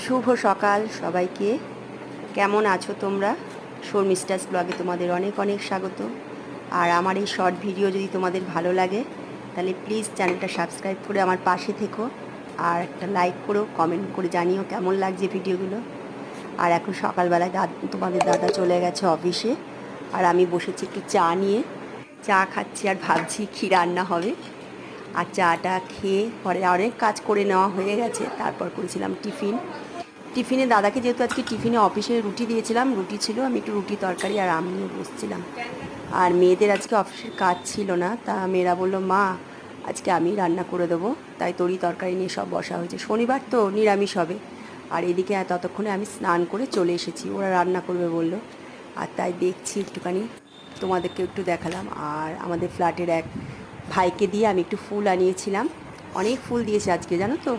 শুভ সকাল সবাইকে। কেমন আছো তোমরা? শর্মিস্টাস ব্লগে তোমাদের অনেক অনেক স্বাগত। আর আমার এই শর্ট ভিডিও যদি তোমাদের ভালো লাগে, তাহলে প্লিজ চ্যানেলটা সাবস্ক্রাইব করে আমার পাশে থেকো। আর একটা লাইক করো, কমেন্ট করে জানিও কেমন লাগছে ভিডিওগুলো। আর এখন সকালবেলায় দাদ তোমাদের দাদা চলে গেছে অফিসে। আর আমি বসেছি একটু চা নিয়ে। চা খাচ্ছি আর ভাবছি কী রান্না হবে। আর চাটা খেয়ে পরে অনেক কাজ করে নেওয়া হয়ে গেছে। তারপর করেছিলাম টিফিন। টিফিনে দাদাকে যেহেতু আজকে টিফিনে অফিসে রুটি দিয়েছিলাম, রুটি ছিল, আমি একটু রুটি তরকারি আর আম নিয়ে বসছিলাম। আর মেয়েদের আজকে অফিসের কাজ ছিল না, তা মেয়েরা বলল, মা, আজকে আমি রান্না করে দেবো, তাই তরি তরকারি নিয়ে সব বসা হয়েছে। শনিবার তো নিরামিষ হবে। আর এদিকে ততক্ষণে আমি স্নান করে চলে এসেছি, ওরা রান্না করবে বলল। আর তাই দেখছি একটুখানি তোমাদেরকে একটু দেখালাম। আর আমাদের ফ্ল্যাটের এক ভাইকে দিয়ে আমি একটু ফুল আনিয়েছিলাম। অনেক ফুল দিয়েছে আজকে, জানো তো?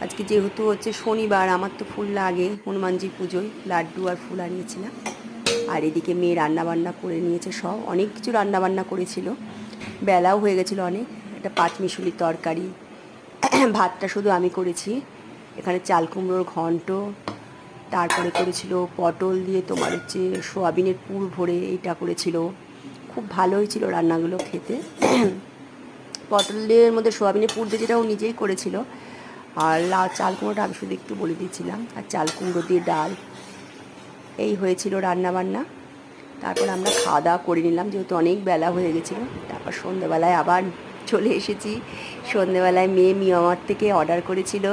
আজকে যেহেতু হচ্ছে শনিবার, আমার তো ফুল লাগে হনুমানজি পুজোয় লাড্ডু আর ফুল আনিয়েছিলাম। আর এদিকে মেয়ে রান্নাবান্না করে নিয়েছে সব, অনেক কিছু রান্নাবান্না করেছিল। বেলাও হয়ে গেছিল অনেক, একটা পাঁচমিশুলির তরকারি। ভাতটা শুধু আমি করেছি, এখানে চাল কুমড়োর ঘন্ট, তারপরে করেছিল পটল দিয়ে তোমার হচ্ছে সোয়াবিনের পুর ভরে, এইটা করেছিল। খুব ভালো হয়েছিল রান্নাগুলো খেতে। পটলের মধ্যে সোয়াবিনের পুর দিয়ে যেটা ও নিজেই করেছিল। আর লাল চাল কুমড়োটা আমি শুধু একটু বলে দিয়েছিলাম। আর চাল কুমড়ো দিয়ে ডাল। এই হয়েছিল রান্না বান্না তারপর আমরা খাওয়া দাওয়া করে নিলাম, যেহেতু অনেক বেলা হয়ে গেছিল। তারপর সন্ধ্যেবেলায় আবার চলে এসেছি। সন্ধ্যেবেলায় মেয়ে মিয়ামার থেকে অর্ডার করেছিল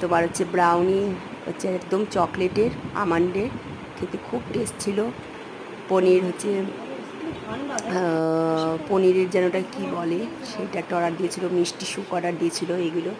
তোমার হচ্ছে ব্রাউনি হচ্ছে একদম চকলেটের আমান্ডের। খেতে খুব টেস্ট ছিল। পনির হচ্ছে পনিরের যেন কি বলে সেটা একটা অর্ডার দিয়েছিল মিষ্টি সুপ অর্ডার দিয়েছিল এগুলো